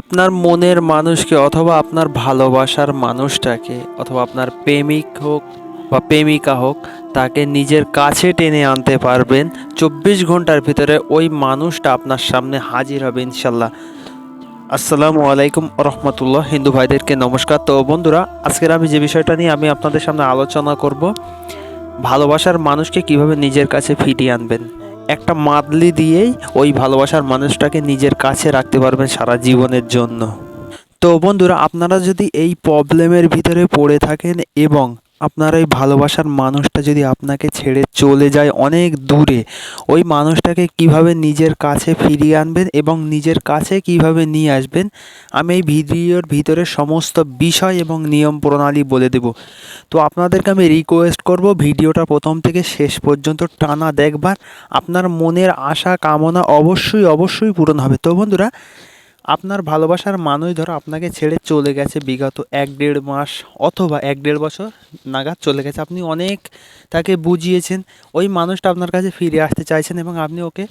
আপনার মনের মানুষকে অথবা আপনার ভালোবাসার মানুষটাকে অথবা আপনার প্রেমিক হোক বা প্রেমিকা হোক, তাকে নিজের কাছে টেনে আনতে পারবেন। চব্বিশ ঘণ্টার ভিতরে ওই মানুষটা আপনার সামনে হাজির হবে ইনশাল্লাহ। আসসালামু আলাইকুম রহমতুল্লাহ, হিন্দু ভাইদেরকে নমস্কার। তো বন্ধুরা, আজকের আমি যে বিষয়টা নিয়ে আমি আপনাদের সামনে আলোচনা করব, ভালোবাসার মানুষকে কীভাবে নিজের কাছে ফিটিয়ে আনবেন। একটা মাদলি দিয়েই ওই ভালোবাসার মানুষটাকে নিজের কাছে রাখতে পারবেন সারা জীবনের জন্য। তো বন্ধুরা, আপনারা যদি এই প্রবলেমের ভিতরে পড়ে থাকেন এবং আপনার এই ভালোবাসার মানুষটা যদি আপনাকে ছেড়ে চলে যায় অনেক দূরে, ওই মানুষটাকে কীভাবে নিজের কাছে ফিরিয়ে আনবেন এবং নিজের কাছে কীভাবে নিয়ে আসবেন, আমি এই ভিডিওর ভিতরে সমস্ত বিষয় এবং নিয়ম প্রণালী বলে দেব। তো আপনাদেরকে আমি রিকোয়েস্ট করব ভিডিওটা প্রথম থেকে শেষ পর্যন্ত টানা দেখবার, আপনার মনের আশা কামনা অবশ্যই অবশ্যই পূরণ হবে। তো বন্ধুরা আপনার ভালোবাসার মানুষ ধরো আপনাকে ছেড়ে চলে গেছে বিগত এক দেড় মাস অথবা এক দেড় বছর নাগাদ চলে গেছে। আপনি অনেক তাকে বুঝিয়েছেন, ওই মানুষটা আপনার কাছে ফিরে আসতে চাইছেন এবং আপনি ওকে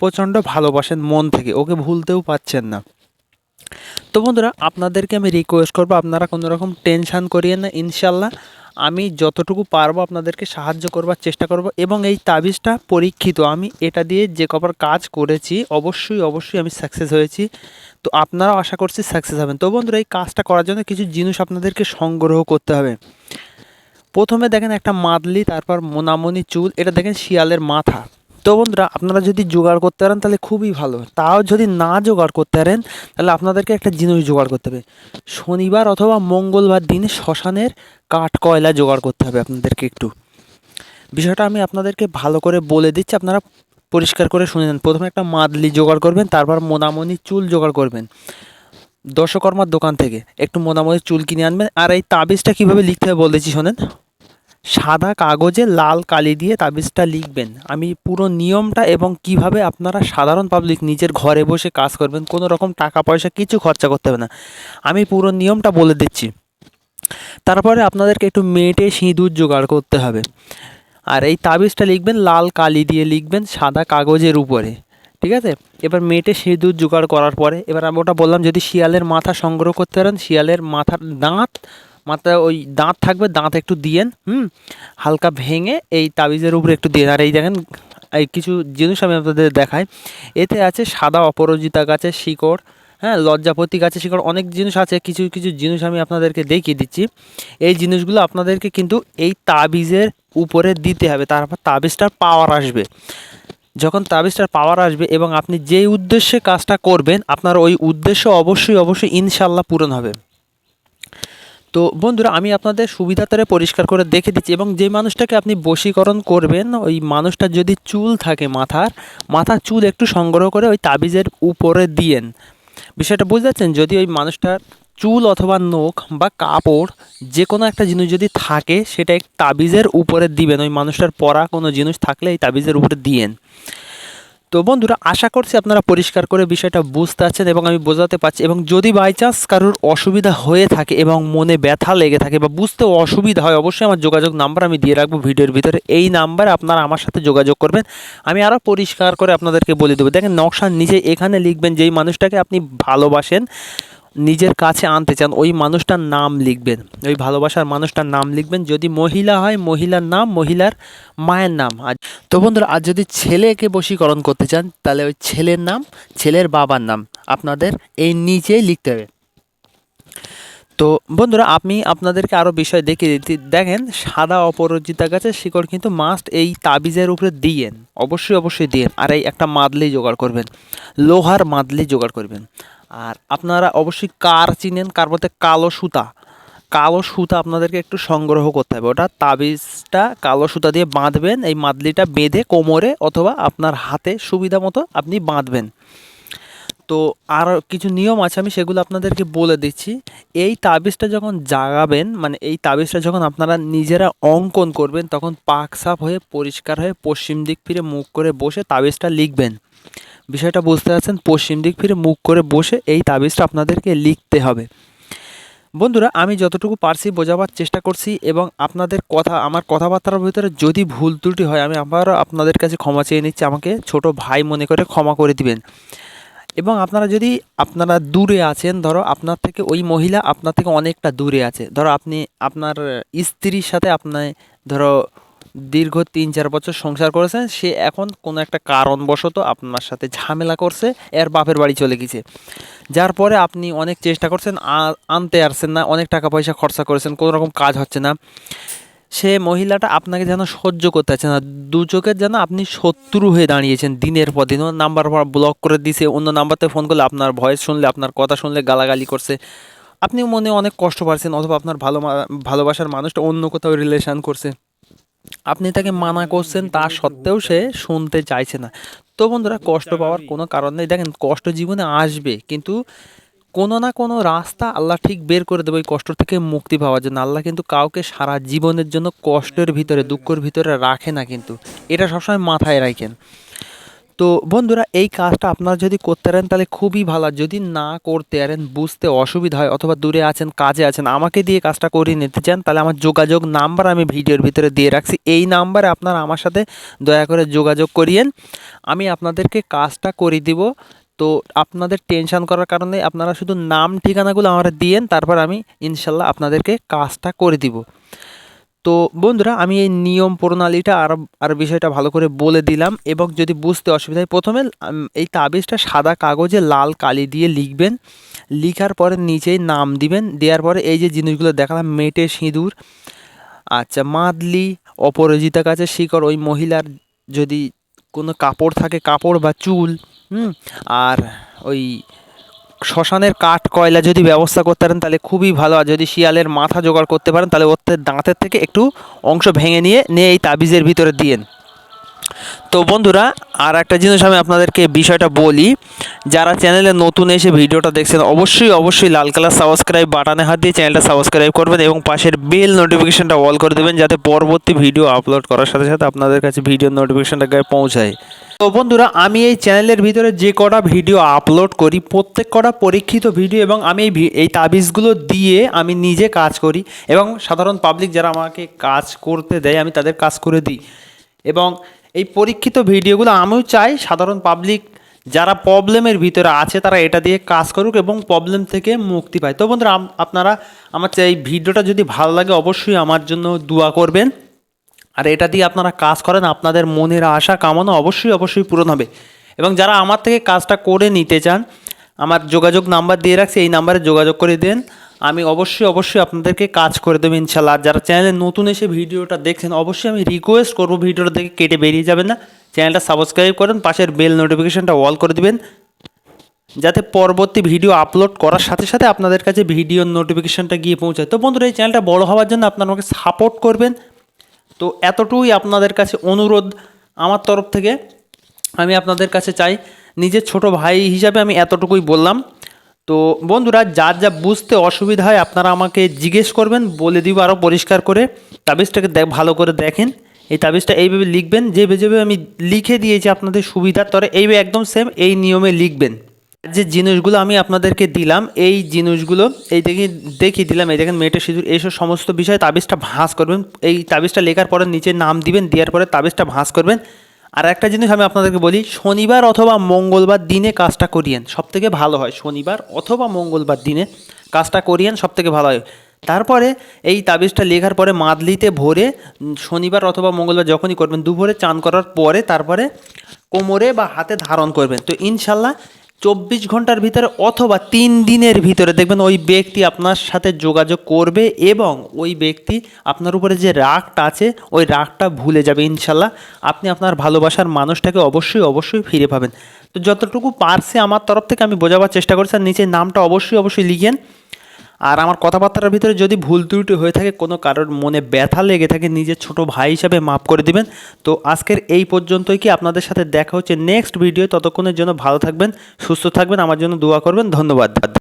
প্রচণ্ড ভালোবাসেন মন থেকে, ওকে ভুলতেও পারছেন না। তো বন্ধুরা, আপনাদেরকে আমি রিকোয়েস্ট করব, আপনারা কোনো রকম টেনশান করিয়েন না, ইনশাল্লাহ। আমি যতটুকু পারব আপনাদেরকে সাহায্য করবার চেষ্টা করব এবং এই তাবিজটা পরীক্ষিত। আমি এটা দিয়ে যে কবার কাজ করেছি, অবশ্যই অবশ্যই আমি সাকসেস হয়েছি। তো আপনারাও আশা করছি সাকসেস হবেন। তো বন্ধুরা, এই কাজটা করার জন্য কিছু জিনিস আপনাদেরকে সংগ্রহ করতে হবে। প্রথমে দেখেন একটা মাদলি, তারপর মোনামনি চুল, এটা দেখেন শিয়ালের মাথা। তো বন্ধুরা, আপনারা যদি জোগাড় করতে পারেন তাহলে খুবই ভালো। তাও যদি না জোগাড় করতে পারেন, তাহলে আপনাদেরকে একটা জিনিস জোগাড় করতে হবে। শনিবার অথবা মঙ্গলবার দিনে শ্মশানের কাঠ কয়লা জোগাড় করতে হবে আপনাদেরকে একটু। বিষয়টা আমি আপনাদেরকে ভালো করে বলে দিচ্ছি, আপনারা পরিষ্কার করে শুনে নেন। প্রথমে একটা মাদলি জোগাড় করবেন, তারপর মোনামনি চুল জোগাড় করবেন। দশকর্মার দোকান থেকে একটু মোনামনি চুল কিনে আনবেন। আর এই তাবিজটা কীভাবে লিখতে হবে বলেছি শোনেন। সাদা কাগজে লাল কালি দিয়ে তাবিজটা লিখবেন। আমি পুরো নিয়মটা এবং কীভাবে আপনারা সাধারণ পাবলিক নিজের ঘরে বসে কাজ করবেন, কোনো রকম টাকা পয়সা কিছু খরচা করতে হবে না। আমি পুরো নিয়মটা বলে দিচ্ছি। তারপরে আপনাদেরকে একটু মেটে সিঁদুর জোগাড় করতে হবে। আর এই তাবিজটা লিখবেন, লাল কালি দিয়ে লিখবেন সাদা কাগজের উপরে। ঠিক আছে? এবার মেটে সিঁদুর জোগাড় করার পরে, এবার আমি ওটা বললাম, যদি শিয়ালের মাথা সংগ্রহ করতে পারেন, শিয়ালের মাথার দাঁত মাথা ওই দাঁত থাকবে, দাঁত একটু দিয়েন, হুম? হালকা ভেঙে এই তাবিজের উপরে একটু দিয়ে, আর এই দেখেন, এই কিছু জিনিস আমি আপনাদের দেখাই। এতে আছে সাদা অপরাজিতা গাছের শিকড় হ্যাঁ? লজ্জাপতি গাছের শিকড়, অনেক জিনিস আছে, কিছু কিছু জিনিস আমি আপনাদেরকে দেখিয়ে দিচ্ছি। এই জিনিসগুলো আপনাদেরকে কিন্তু এই তাবিজের উপরে দিতে হবে, তারপর তাবিজটার পাওয়ার আসবে। যখন তাবিজটার পাওয়ার আসবে এবং আপনি যেই উদ্দেশ্যে কাজটা করবেন, আপনার ওই উদ্দেশ্য অবশ্যই অবশ্যই ইনশাল্লাহ পূরণ হবে। তো বন্ধুরা, আমি আপনাদের সুবিধাতারে পরিষ্কার করে দেখে দিচ্ছি এবং যে মানুষটাকে আপনি বশীকরণ করবেন, ওই মানুষটার যদি চুল থাকে মাথার মাথার চুল একটু সংগ্রহ করে ওই তাবিজের উপরে দিয়েন। বিষয়টা বুঝতে পারছেন? যদি ওই মানুষটার চুল অথবা নখ বা কাপড় যে কোনো একটা জিনিস যদি থাকে, সেটা এক তাবিজের উপরে দিবেন। ওই মানুষটার পরা কোনো জিনিস থাকলে এই তাবিজের উপরে দিয়েন। তো বন্ধুরা, আশা করছি আপনারা পরিষ্কার করে বিষয়টা বুঝতে পারছেন এবং আমি বোঝাতে পারছি এবং যদি বাই চান্স কারোর অসুবিধা হয়ে থাকে এবং মনে ব্যথা লেগে থাকে বা বুঝতে অসুবিধা হয়, অবশ্যই আমার যোগাযোগ নাম্বার আমি দিয়ে রাখব ভিডিওর ভিতরে। এই নাম্বারে আপনারা আমার সাথে যোগাযোগ করবেন। আমি আরও পরিষ্কার করে আপনাদেরকে বলে দেবো। দেখেন নকশার নিচে এখানে লিখবেন, যেই মানুষটাকে আপনি ভালোবাসেন নিজের কাছে আনতে চান, ওই মানুষটার নাম লিখবেন। ওই ভালোবাসার মানুষটার নাম লিখবেন। যদি মহিলা হয়, মহিলার নাম, মহিলার মায়ের নাম। আর তো বন্ধুরা, আর যদি ছেলেকে বশীকরণ করতে চান, তাহলে ওই ছেলের নাম, ছেলের বাবার নাম আপনাদের এই নিচেই লিখতে হবে। তো বন্ধুরা, আমি আপনাদেরকে আরও বিষয় দেখিয়ে দিতে, দেখেন, সাদা অপরাজিতা গাছের শিকড় কিন্তু মাস্ট এই তাবিজের উপরে দিয়েন। অবশ্যই অবশ্যই দিয়েন। আর এই একটা মাদলি জোগাড় করবেন। লোহার মাদলি জোগাড় করবেন। আর আপনারা অবশ্যই কার চিনেন? কার বলতে কালো সুতা। কালো সুতা আপনাদেরকে একটু সংগ্রহ করতে হবে। ওটা তাবিজটা কালো সুতা দিয়ে বাঁধবেন, এই মাদলিটা বেঁধে কোমরে অথবা আপনার হাতে সুবিধা মতো আপনি বাঁধবেন। তো আর কিছু নিয়ম আছে, আমি সেগুলো আপনাদেরকে বলে দিচ্ছি। এই তাবিজটা যখন জাগাবেন মানে এই তাবিজটা যখন আপনারা নিজেরা অঙ্কন করবেন, তখন পাক সাফ হয়ে, পরিষ্কার হয়ে, পশ্চিম দিক ফিরে মুখ করে বসে তাবিজটা লিখবেন। বিষয়টা বুঝতে পারছেন, পশ্চিম দিক ফিরে মুখ করে বসে এই তাবিজটা আপনাদেরকে লিখতে হবে। বন্ধুরা, আমি যতটুকু পারছি বোঝাবার চেষ্টা করছি এবং আপনাদের কথা, আমার কথাবার্তার ভিতরে যদি ভুল ত্রুটি হয়, আমি আবারও আপনাদের কাছে ক্ষমা চেয়ে নিচ্ছি, আমাকে ছোট ভাই মনে করে ক্ষমা করে দিবেন। এবং আপনারা যদি, আপনারা দূরে আছেন, ধরো আপনার থেকে ওই মহিলা আপনার থেকে অনেকটা দূরে আছে। ধরো আপনি, আপনার স্ত্রীর সাথে আপনি, ধরো দীর্ঘ তিন চার বছর সংসার করেছেন, সে এখন কোনো একটা কারণবশত আপনার সাথে ঝামেলা করছে, এর বাপের বাড়ি চলে গেছে। যার পরে আপনি অনেক চেষ্টা করছেন আনতে আসছেন না, অনেক টাকা পয়সা খরচা করেছেন, কোনো রকম কাজ হচ্ছে না। সে মহিলাটা আপনাকে যেন সহ্য করতে পারছে না, দু চোখের যেন আপনি শত্রু হয়ে দাঁড়িয়েছেন দিনের পর দিন। নাম্বার ব্লক করে দিছে, অন্য নাম্বারতে ফোন করলে আপনার ভয়েস শুনলে, আপনার কথা শুনলে গালাগালি করছে। আপনি মনে অনেক কষ্ট পাচ্ছেন, অথবা আপনার ভালো ভালোবাসার মানুষটা অন্য কোথাও রিলেশান করছে। আপনি তাকে মানা করছেন তা সত্ত্বেও সে শুনতে চাইছে না। তো বন্ধুরা, কষ্ট পাওয়ার কোনো কারণ নেই। দেখেন, কষ্ট জীবনে আসবে, কিন্তু কোনো না কোনো রাস্তা আল্লাহ ঠিক বের করে দেবে ওই কষ্ট থেকে মুক্তি পাওয়ার জন্য। আল্লাহ কিন্তু কাউকে সারা জীবনের জন্য কষ্টের ভিতরে, দুঃখের ভিতরে রাখে না কিন্তু। এটা সবসময় মাথায় রাখেন। তো বন্ধুরা, এই কাজটা আপনারা যদি করতে পারেন, তাহলে খুবই ভালো। যদি না করতে পারেন, বুঝতে অসুবিধা হয় অথবা দূরে আছেন, কাজে আছেন, আমাকে দিয়ে কাজটা করিয়ে নিতে চান, তাহলে আমার যোগাযোগ নাম্বার আমি ভিডিওর ভিতরে দিয়ে রাখছি। এই নাম্বারে আপনারা আমার সাথে দয়া করে যোগাযোগ করিয়েন। আমি আপনাদেরকে কাজটা করে দিব। তো আপনাদের টেনশন করার কারণে আপনারা শুধু নাম, ঠিকানাগুলো আমার দিয়েন, তারপর আমি ইনশাল্লাহ আপনাদেরকে কাজটা করে দিব। তো বন্ধুরা, আমি এই নিয়ম প্রণালীটা আর আর বিষয়টা ভালো করে বলে দিলাম। এবং যদি বুঝতে অসুবিধা হয়, প্রথমে এই তাবিজটা সাদা কাগজে লাল কালি দিয়ে লিখবেন। লিখার পরে নিচেই নাম দিবেন। দেওয়ার পরে এই যে জিনিসগুলো দেখালাম, মেটে সিঁদুর আচ্ছা মাদলি, অপরাজিতা কাছে শিকড়, ওই মহিলার যদি কোনো কাপড় থাকে, কাপড় বা চুল, হুম, আর ওই শ্মশানের কাঠ, কয়লা যদি ব্যবস্থা করতে পারেন, তাহলে খুবই ভালো। আর যদি শিয়ালের মাথা জোগাড় করতে পারেন, তাহলে ওর দাঁতের থেকে একটু অংশ ভেঙে নিয়ে নিয়ে এই তাবিজের ভিতরে দিয়েন। তো বন্ধুরা আর একটা জিনিস আমি আপনাদেরকে বিষয়টা বলি, যারা চ্যানেলে নতুন এসে ভিডিওটা দেখছেন, অবশ্যই অবশ্যই লাল কালার সাবস্ক্রাইব বাটনে হাত দিয়ে চ্যানেলটা সাবস্ক্রাইব করবেন এবং পাশের বেল নোটিফিকেশানটা অল করে দেবেন, যাতে পরবর্তী ভিডিও আপলোড করার সাথে সাথে আপনাদের কাছে ভিডিও নোটিফিকেশনটা গায়ে পৌঁছায়। তো বন্ধুরা, আমি এই চ্যানেলের ভিতরে যে কটা ভিডিও আপলোড করি, প্রত্যেক কটা পরীক্ষিত ভিডিও এবং আমি এই এই তাবিজগুলো দিয়ে আমি নিজে কাজ করি এবং সাধারণ পাবলিক যারা আমাকে কাজ করতে দেয়, আমি তাদের কাজ করে দিই। এবং এই পরীক্ষিত ভিডিওগুলো আমিও চাই সাধারণ পাবলিক যারা প্রবলেমের ভিতরে আছে, তারা এটা দিয়ে কাজ করুক এবং প্রবলেম থেকে মুক্তি পায়। তো বন্ধুরা আপনারা আমার এই ভিডিওটা যদি ভালো লাগে, অবশ্যই আমার জন্য দোয়া করবেন। আর এটা দিয়ে আপনারা কাজ করেন, আপনাদের মনের আশা, কামনা অবশ্যই অবশ্যই পূরণ হবে। এবং যারা আমার থেকে কাজটা করে নিতে চান, আমার যোগাযোগ নাম্বার দিয়ে রাখছি, এই নাম্বারে যোগাযোগ করে দেন। আমি অবশ্যই অবশ্যই আপনাদেরকে কাজ করে দেবো ইনশাল্লাহ আর যারা চ্যানেলে নতুন এসে ভিডিওটা দেখছেন অবশ্যই আমি রিকোয়েস্ট করব ভিডিওটা দেখে কেটে বেরিয়ে যাবেন না। চ্যানেলটা সাবস্ক্রাইব করেন, পাশের বেল নোটিফিকেশানটা অল করে দিবেন। যাতে পরবর্তী ভিডিও আপলোড করার সাথে সাথে আপনাদের কাছে ভিডিওর নোটিফিকেশনটা গিয়ে পৌঁছায়। তো বন্ধুরা, এই চ্যানেলটা বড় হওয়ার জন্য আপনারা আমাকে সাপোর্ট করবেন। তো এতটুকুই আপনাদের কাছে অনুরোধ আমার তরফ থেকে। আমি আপনাদের কাছে চাই, নিজের ছোট ভাই হিসাবে আমি এতটুকুই বললাম। তো বন্ধুরা, যার যা বুঝতে অসুবিধা হয় আপনারা আমাকে জিজ্ঞেস করবেন, বলে দিব আরও পরিষ্কার করে। তাবিজটাকে ভালো করে দেখেন। এই তাবিজটা এইভাবে লিখবেন যেভাবে যেভাবে আমি লিখে দিয়েছি আপনাদের সুবিধার তরে, এইভাবে একদম সেম এই নিয়মে লিখবেন। যে জিনিসগুলো আমি আপনাদেরকে দিলাম, এই জিনিসগুলো, এই দেখি দেখিয়ে দিলাম, এই দেখেন মেয়েটা সিঁদুর, এইসব সমস্ত বিষয়ে তাবিজটা ভাঁজ করবেন, এই তাবিজটা লেখার পরে নিচে নাম দিবেন, দেওয়ার পরে তাবিজটা ভাঁজ করবেন। আর একটা জিনিস আমি আপনাদেরকে বলি, শনিবার অথবা মঙ্গলবার দিনে কাজটা করিয়েন সব থেকে ভালো হয়, শনিবার অথবা মঙ্গলবার দিনে কাজটা করিয়েন সব থেকে ভালো হয়। তারপরে এই তাবিজটা লেখার পরে মাদলিতে ভরে শনিবার অথবা মঙ্গলবার যখনই করবেন, দুপুরে চান করার পরে তারপরে কোমরে বা হাতে ধারণ করবেন। তো ইনশাল্লাহ চব্বিশ ঘণ্টার ভিতরে অথবা তিন দিনের ভিতরে দেখবেন ওই ব্যক্তি আপনার সাথে যোগাযোগ করবে এবং ওই ব্যক্তি আপনার উপরে যে রাগটা আছে, ওই রাগটা ভুলে যাবে ইনশাল্লাহ। আপনি আপনার ভালোবাসার মানুষটাকে অবশ্যই অবশ্যই ফিরে পাবেন। তো যতটুকু পারছে আমার তরফ থেকে আমি বোঝাবার চেষ্টা করছি, আর নিচে নামটা অবশ্যই অবশ্যই লিখেন। আর আমার কথাবার্তার ভিতরে যদি ভুল ত্রুটি হয়ে থাকে, কোনো কারোর মনে ব্যথা লেগে থাকে, নিজের ছোট ভাই হিসাবে মাফ করে দিবেন। তো আজকের এই পর্যন্তই কি আপনাদের সাথে দেখা হচ্ছে নেক্সট ভিডিও ততক্ষণের জন্য ভালো থাকবেন, সুস্থ থাকবেন, আমার জন্য দোয়া করবেন। ধন্যবাদ।